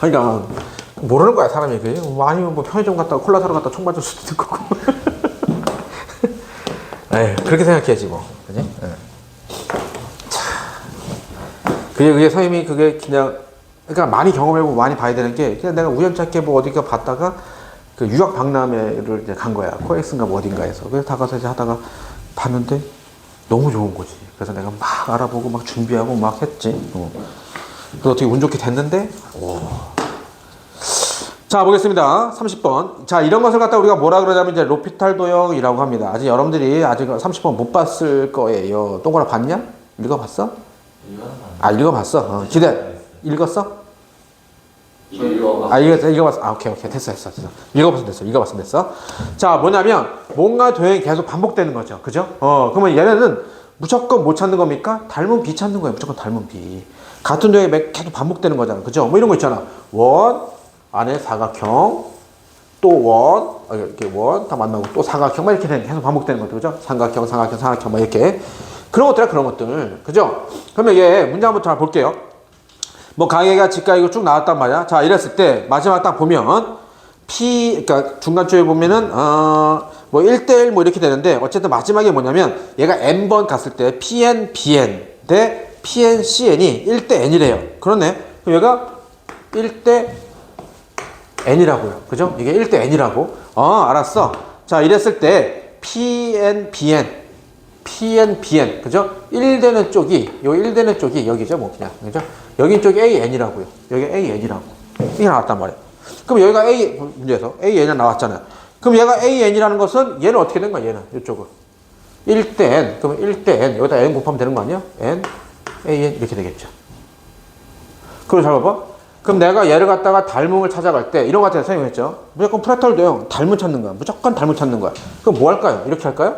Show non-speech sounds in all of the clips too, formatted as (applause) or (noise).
그러니까 모르는 거야 사람이. 그게 뭐 아니면 뭐 편의점 갔다가 콜라 사러 갔다 총 맞을 수도 있을 거고. 에이 (laughs) 그렇게 생각해야지 뭐. 그지? 예. 자, 그게 그게 선생님이 그게 그냥 그러니까 많이 경험해보고 많이 봐야 되는 게 그냥 내가 우연찮게 뭐 어디가 봤다가 그 유학 박람회를 이제 간 거야. 코엑스인가 뭐 어딘가에서. 그래서 다 가서 이제 하다가 봤는데 너무 좋은 거지. 그래서 내가 막 알아보고 막 준비하고 막 했지. 어. 그래서 어떻게 운 좋게 됐는데? 자 보겠습니다. 30번. 자 이런 것을 갖다 우리가 뭐라 그러냐면 이제 로피탈 도형이라고 합니다. 아직 여러분들이 아직 30번 못 봤을 거예요. 동그라 봤냐? 읽어봤어? 아 읽어봤어? 어, 기대. 읽었어? 아 읽었어 읽어봤어. 아 오케이 오케이. 됐어 됐어 됐어. 읽어봤으면 됐어 읽어봤으면 됐어. 자 뭐냐면 뭔가 도형이 계속 반복되는 거죠. 그죠? 어 그러면 얘네는 무조건 못 찾는 겁니까? 닮은 비 찾는 거예요. 무조건 닮은 비 같은 도형이 매- 계속 반복되는 거잖아 그죠? 뭐 이런 거 있잖아 원 안에 사각형 또원 어, 이렇게 원 다 만나고 또 사각형 막 이렇게 계속 반복되는 것들 그죠? 삼각형 삼각형 삼각형 막 이렇게 그런 것들이야 그런 것들 그죠? 그러면 얘 문제 한번 잘 볼게요 뭐 가게가 집가 이거 쭉 나왔단 말이야. 자 이랬을 때 마지막 딱 보면 P 그러니까 중간 쪽에 보면은 어 뭐 1대1 뭐 이렇게 되는데 어쨌든 마지막에 뭐냐면 얘가 n번 갔을 때 PN BN 대 PN CN이 1대 n이래요. 그렇네. 그럼 얘가 1대 n이라고요. 그죠? 이게 1대 n이라고. 어, 알았어. 자, 이랬을 때 PN BN PN, BN, 그죠? 1되는 쪽이, 요 1되는 쪽이 여기죠, 뭐, 그냥. 그죠? 여기 쪽이 AN이라고요. 여기 AN이라고. 이게 나왔단 말이에요. 그럼 여기가 A, 문제에서 AN이 나왔잖아요. 그럼 얘가 AN이라는 것은 얘는 어떻게 된 거야, 얘는? 이쪽은. 1대 N. 그럼 1대 N. 여기다 N 곱하면 되는 거 아니야? N, AN 이렇게 되겠죠. 그리고 잘 봐봐. 그럼 내가 얘를 갖다가 닮음을 찾아갈 때, 이런 거 같은 사용했죠. 무조건 프라탈 도형, 닮음 찾는 거야. 무조건 닮음 찾는 거야. 그럼 뭐 할까요? 이렇게 할까요?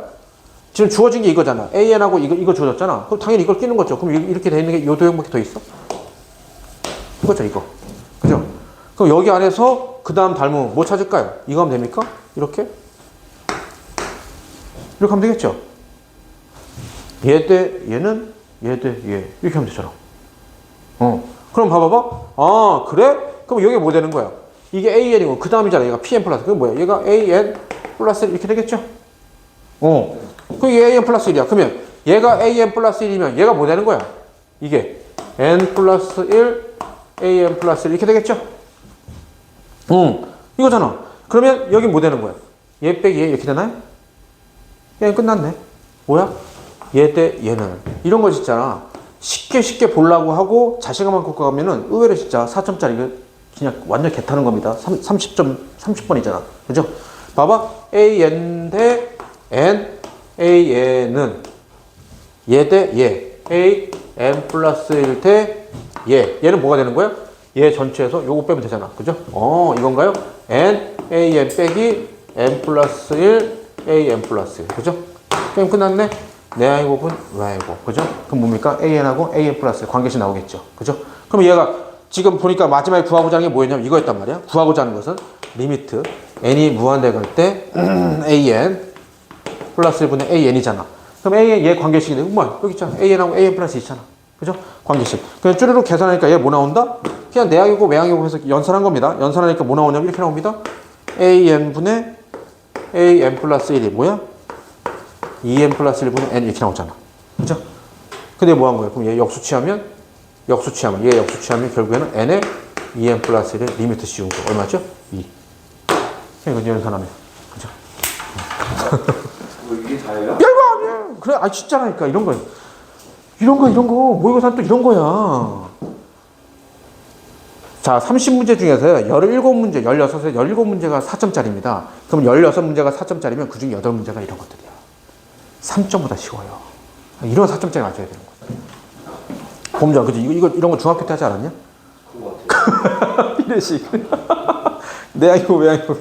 지금 주어진 게 이거잖아. AN하고 이거, 이거 주어졌잖아. 그럼 당연히 이걸 끼는 거죠. 그럼 이- 이렇게 돼 있는 게 요 도형밖에 더 있어? 이거죠, 이거. 그죠? 그럼 여기 안에서 그 다음 닮음 뭐 찾을까요? 이거 하면 됩니까? 이렇게? 이렇게 하면 되겠죠? 얘대 얘는 얘 대 얘. 이렇게 하면 되잖아. 어. 그럼 봐봐봐. 아, 그래? 그럼 여기 뭐 되는 거야? 이게 AN이고 그 다음이잖아. 얘가 PN 플러스. 그게 뭐야? 얘가 AN 플러스 이렇게 되겠죠? 어. 얘 AN 플러스 1이야. 그러면 얘가 AN 플러스 1이면 얘가 뭐 되는 거야? 이게 N 플러스 1, AN 플러스 1 이렇게 되겠죠? 응. 이거잖아. 그러면 여기 뭐 되는 거야? 얘 빼기 얘 이렇게 되나요? 얘 끝났네. 뭐야? 얘대 얘는. 이런 거 있잖아. 쉽게 쉽게 보려고 하고 자신감만 갖고 가면은 의외로 진짜 4점짜리 이거 그냥 완전 개타는 겁니다. 3, 30점, 30번이잖아. 그죠? 봐봐. AN 대 N, AN은 얘 대 얘. A, N 플러스 1대 얘. 얘는 뭐가 되는 거야? 얘 전체에서 요거 빼면 되잖아. 그죠? 어, 이건가요? N, AN 빼기 N 플러스 1, AN 플러스 1. 그죠? 게임 끝났네? 내 아이 곱은 왜 아이 곱. 그죠? 그럼 뭡니까? AN하고 AN 플러스 관계식 나오겠죠. 그죠? 그럼 얘가 지금 보니까 마지막에 구하고자 하는 게 뭐였냐면 이거였단 말이야. 구하고자 하는 것은 리미트 n이 무한대 갈 때 (clears throat) AN 플러스 1분의 AN이잖아. 그럼 AN 얘 관계식이 되고 뭐 여기 있잖아. AN하고 AN 플러스 있잖아. 그죠? 관계식. 그냥 쭈르륵 계산하니까 얘 뭐 나온다? 그냥 내항이고 외항이고 해서 연산한 겁니다. 연산하니까 뭐 나오냐면 이렇게 나옵니다. AN분의 AN 플러스 1이 뭐야? 2n 플러스 1분의 n 이렇게 나오잖아. 그죠? 근데 뭐 한 거예요? 그럼 얘 역수치하면 역수치하면 얘 역수치하면 결국에는 n에 2n 플러스 1의 리미트 씌운 거 얼마죠? 2. 그냥 이거 연산하면 그죠? 뭐 이게 다예요? 별거 아니야. 그래, 아 진짜라니까 이런 거, 이런 거 이런 거 모의고사 또 이런 거야. 자, 30문제 중에서 17문제, 16에 17문제가 4점짜리입니다. 그럼 16문제가 4점짜리면 그중 8문제가 이런 것들이야. 3점보다 쉬워요. 이런 4점짜리 맞춰야 되는 거야. 봄장, 그지? 이거, 이거, 이런 거 중학교 때 하지 않았냐? 그거 같아요. (laughs) 이래식. (laughs) 내 아이고, 왜 아이고.